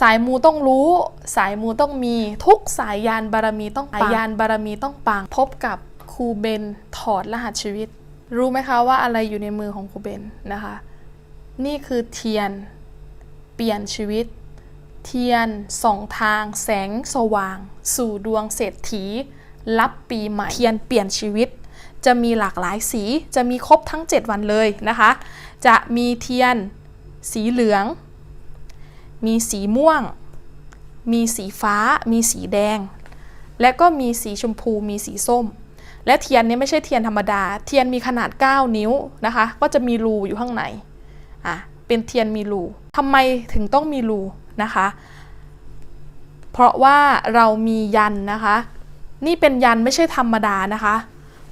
สายมูต้องรู้ สายมูต้องมีทุกสายยานบารมีต้องปังยานบารมีต้องปัง พบกับครูเบนถอดรหัสชีวิต รู้ไหมคะว่าอะไรอยู่ในมือของครูเบนนะคะ นี่คือเทียน เปลี่ยนชีวิต เทียนส่องทาง แสงสว่าง สู่ดวงเศรษฐี รับปีใหม่ เทียนเปลี่ยนชีวิต จะมีหลากหลายสี จะมีครบทั้ง 7 วันเลยนะคะ จะมีเทียนสีเหลือง มีสีม่วง มีสีฟ้า มีสีแดง และก็มีสีชมพู มีสีส้ม และเทียนนี้ไม่ใช่เทียนธรรมดา เทียนมีขนาด 9 นิ้วนะคะ ก็จะมีรูอยู่ข้างใน อะ เป็นเทียนมีรูทำไมถึงต้องมีรูนะคะ เพราะว่าเรามียันนะคะ นี่เป็นยันไม่ใช่ธรรมดานะคะ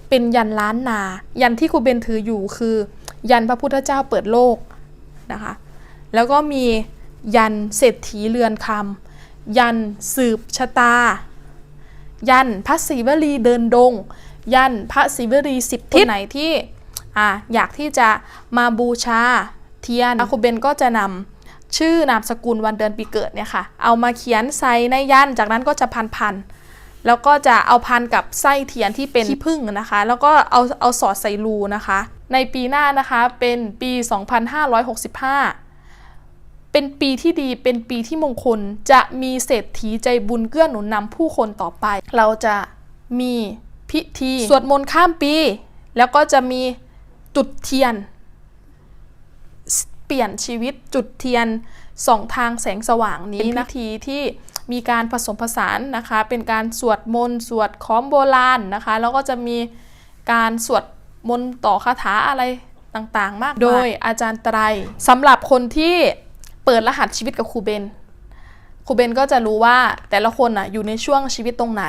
เป็นยันล้านนา ยันที่ครูเบนถืออยู่คือ ยันพระพุทธเจ้าเปิดโลกนะคะ แล้วก็มี ยันเศรษฐีเรือนคำยันสืบชะตา ยันพระศิวลีเดินดง ยันพระศิวลีสิบทิศไหนที่อะอยากที่จะมาบูชาเทียนครูเบนก็จะนำชื่อนามสกุลวันเดือนปีเกิดเนี่ยค่ะ เอามาเขียนใส่ในยันจากนั้นก็จะพันพันๆแล้วก็จะเอาพันกับไส้เทียนที่เป็นขี้ผึ้งนะคะ แล้วก็เอาเอาสอดใส่รูนะคะ ในปีหน้านะคะเป็นปี 2565 เป็นปีที่ดีเป็นปีที่มงคล จะมีเศรษฐีใจบุญเกื้อหนุนนำผู้คนต่อไป เราจะมีพิธีสวดมนต์ข้ามปี แล้วก็จะมีจุดเทียน เปลี่ยนชีวิตจุดเทียนสองทางแสงสว่างนี้นะพิธีที่มีการผสมผสานนะคะ เป็นการสวดมนต์สวดค้อมโบราณนะคะ แล้วก็จะมีการสวดมนต์ต่อคาถาอะไรต่างๆ มาก โดยอาจารย์ไตรสำหรับคนที่ เปิดรหัสชีวิตกับครูเบนครูเบนก็จะรู้ว่าแต่ละคนอะอยู่ในช่วงชีวิตตรงไหน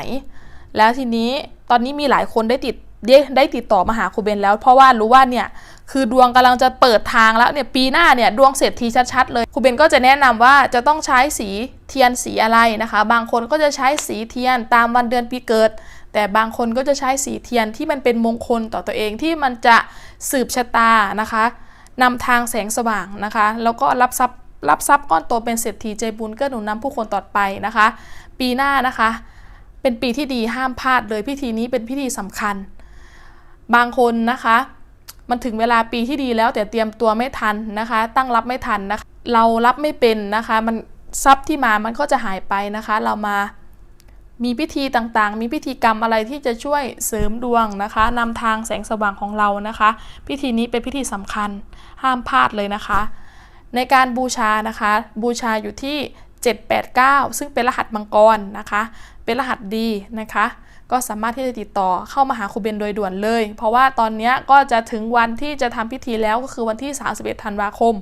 แล้วทีนี้ตอนนี้มีหลายคนได้ติดได้ได้ติดต่อมาหาครูเบนแล้ว เพราะว่ารู้ว่าเนี่ยคือดวงกำลังจะเปิดทางแล้วเนี่ยปีหน้าเนี่ยดวงเศรษฐีชัดๆเลยครูเบนก็จะแนะนำว่าจะต้องใช้สีเทียนสีอะไรนะคะ บางคนก็จะใช้สีเทียนตามวันเดือนปีเกิด แต่บางคนก็จะใช้สีเทียนที่มันเป็นมงคลต่อตัวเองที่มันจะสืบชะตานะคะนำทางแสงสว่างนะคะ แล้วก็รับทรัพย์ รับทรัพย์ก้อนโตเป็นเศรษฐีใจบุญเกื้อหนุนนำผู้คนต่อไปนะคะ ปีหน้านะคะ เป็นปีที่ดีห้ามพลาดเลยพิธีนี้เป็นพิธีสำคัญ บางคนนะคะ มันถึงเวลาปีที่ดีแล้วแต่เตรียมตัวไม่ทันนะคะ ตั้งรับไม่ทันนะคะเรารับไม่เป็นนะคะมันทรัพย์ที่มามันก็จะหายไปนะคะ เรามามีพิธีต่างๆ มีพิธีกรรมอะไรที่จะช่วยเสริมดวงนะคะนำทางแสงสว่างของเรานะคะ พิธีนี้เป็นพิธีสำคัญห้ามพลาดเลยนะคะ ในการบูชานะคะ บูชาอยู่ที่ 789 ซึ่งเป็นรหัสมังกรนะคะ เป็นรหัสดีนะคะ ก็สามารถที่จะติดต่อเข้ามาหาครูเบนโดยด่วนเลย เพราะว่าตอนนี้ก็จะถึงวันที่จะทำพิธีแล้วก็คือวันที่ 31 ธันวาคม